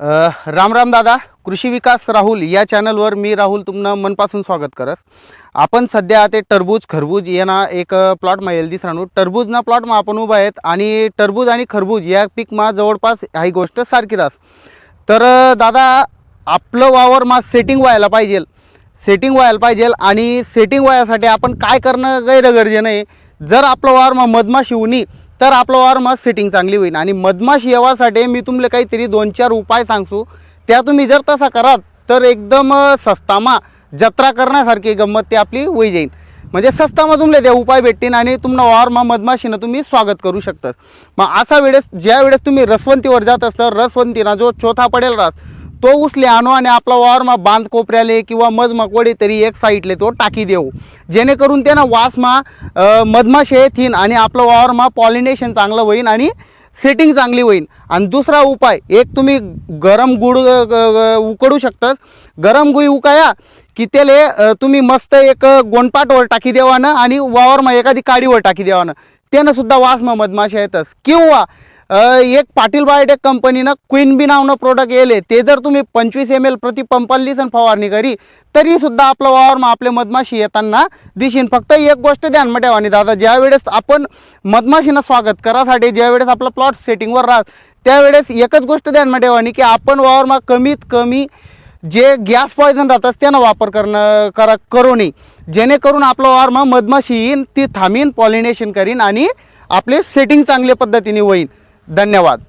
राम राम दादा कृषी विकास राहुल या चॅनलवर मी राहुल तुमनं मनपासून स्वागत करस आपण सध्या ते टरबूज खरबूज यांना एक प्लॉट माहेल दिसरानू टरबूजना प्लॉटमा आपण उभा आहेत आणि टरबूज आणि खरबूज या पीक मा जवळपास ही गोष्ट सारखी राहस तर दादा आपलं वावर मा सेटिंग व्हायला पाहिजे सेटिंग व्हायला पाहिजे आणि सेटिंग व्हायसाठी आपण काय करणं गैर गरजेनं आहे. जर आपलं वावर मा मधमाशी उनी तर आपलं वावर मग सेटिंग चांगली होईल आणि मधमाशी येवासाठी मी तुमले काहीतरी दोन चार उपाय सांगतो. त्या तुम्ही जर तसा करात तर एकदम सस्तामा जत्रा करण्यासारखी गंमत ती आपली होई जाईल म्हणजे सस्तामा तुमले त्या उपाय भेटतील आणि तुम्हाला वावर मग मधमाशीनं तुम्ही स्वागत करू शकतात. मग असा वेळेस ज्या वेळेस तुम्ही रसवंतीवर जात असतं रसवंतीना जो चोथा पडेल रास तो उचले आणू आणि आपला वावरमा बांध कोपऱ्याले किंवा मधमकवडे तरी एक साईडले तो टाकी देऊ. जेणेकरून त्यानं वासमा मधमाशे येथीन आणि आपलं वावरमा पॉलिनेशन चांगलं होईन आणि सेटिंग चांगली होईल आणि दुसरा उपाय एक तुम्ही गरम गुळ उकडू शकतास. गरम गुई उकाया की त्याले तुम्ही मस्त एक गोंडपाटवर टाकी देवानं आणि वावरमा एखादी काडीवर टाकी देवानं. त्यानं सुद्धा वासमा मधमाशा येतस. किंवा एक पाटील बायोटेक कंपनीनं क्वीन बी नावनं प्रोडक्ट येले. ते जर तुम्ही पंचवीस एम एल प्रति पंपाला आणि फवारणी करी तरीसुद्धा आपलं वावरमा आपले मधमाशी येताना दिशीन. फक्त एक गोष्ट ध्यान ठेवा आणि दादा ज्यावेळेस आपण मधमाशीनं स्वागत करासाठी ज्यावेळेस आपलं आपला प्लॉट सेटिंगवर राहत त्यावेळेस एकच गोष्ट ध्यान ठेवानी की आपण वावरमा कमीत कमी जे गॅस पॉयझन राहतात त्यानं वापर करणं करा करू नये. जेणेकरून आपलं वावरमा मधमाशी येईन ती थांबीन पॉलिनेशन करीन आणि आपले सेटिंग चांगल्या पद्धतीने होईल धन्यवाद.